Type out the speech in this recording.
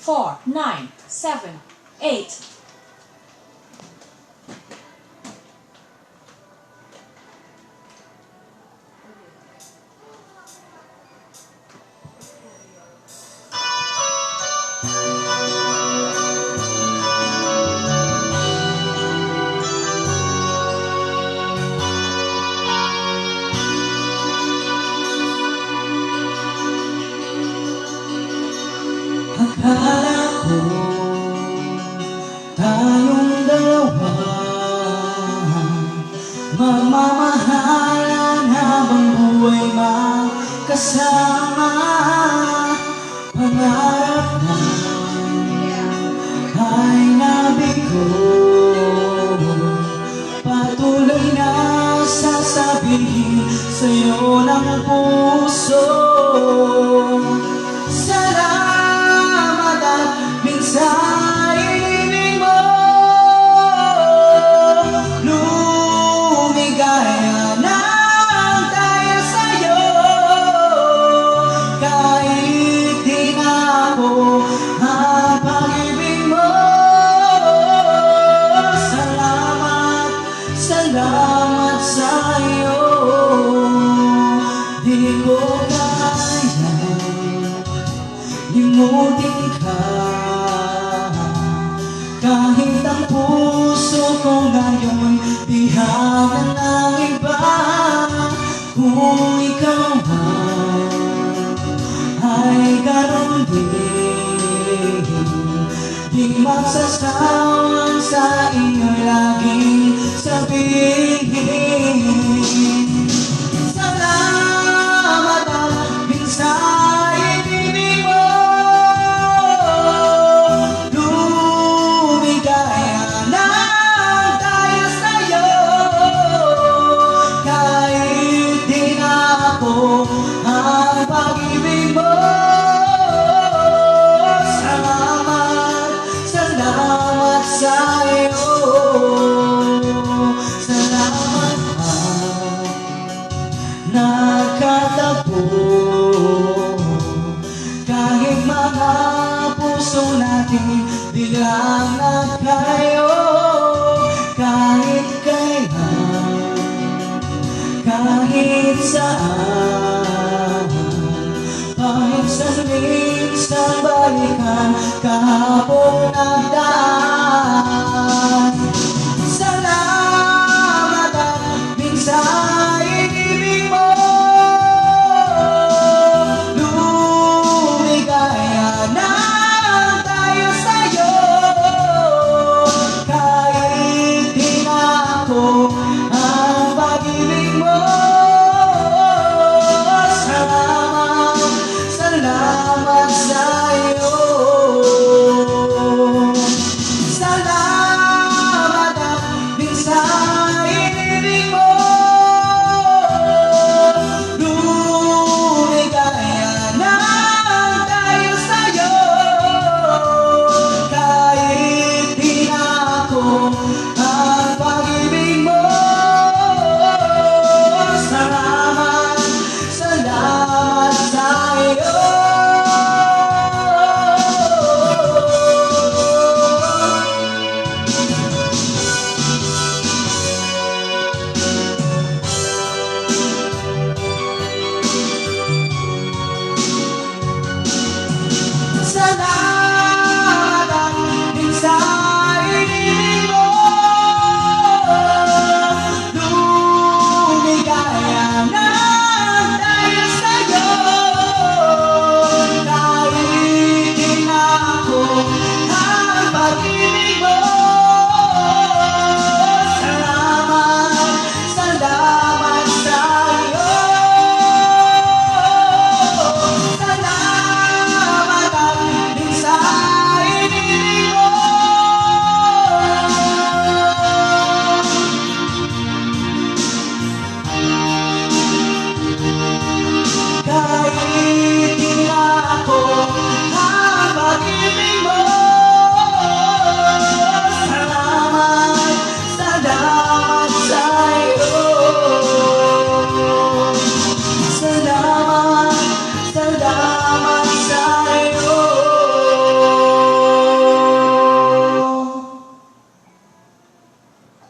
four, nine, seven, eight. Akala ko tayong dalawa Magmamahalan habang buhay magkasama Pangarap na ay nabigo Patuloy na sasabihin sa'yo ng puso din Di magsasawang sa inyo laging sabihin natin biglang nagkayo Kahit kailan, kahit saan. Kahit sa minsan balikan kahapon nagdaan